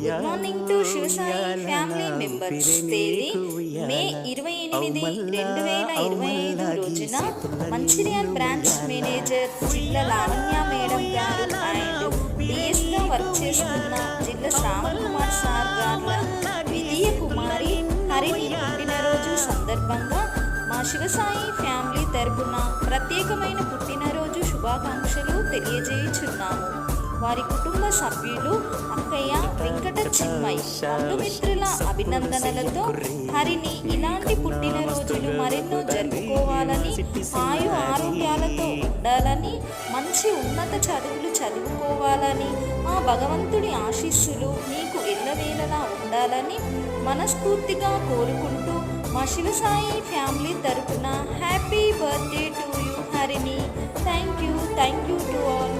Good morning to Shivasai family members తేదీ May ఇరవై ఎనిమిది రెండు వేల ఇరవై ఐదు రోజున మంచిర్యాల్ బ్రాంచ్ మేనేజర్ జిల్లా లావణ్య మేడం గారు అండ్ డిఎస్గా వర్క్ చేస్తున్న జిల్లా శ్రావణ్ కుమార్ సార్ గార్ల విధియ కుమారి హరిణి పుట్టినరోజు సందర్భంగా మా శివసాయి ఫ్యామిలీ తరపున ప్రత్యేకమైన పుట్టినరోజు శుభాకాంక్షలు తెలియజేయుచున్నాము. వారి కుటుంబ సభ్యులు అక్కయ్య బంధుమిత్రుల అభినందనలతో హరిని ఇలాంటి పుట్టినరోజులు మరెన్నో జరుపుకోవాలని ఆయు ఆరోగ్యాలతో ఉండాలని మంచి ఉన్నత చదువులు చదువుకోవాలని ఆ భగవంతుడి ఆశీస్సులు నీకు ఎల్లవేళలా ఉండాలని మనస్ఫూర్తిగా కోరుకుంటూ మా శివసాయి ఫ్యామిలీ తరపున happy birthday to you Harini. Thank you thank you to all.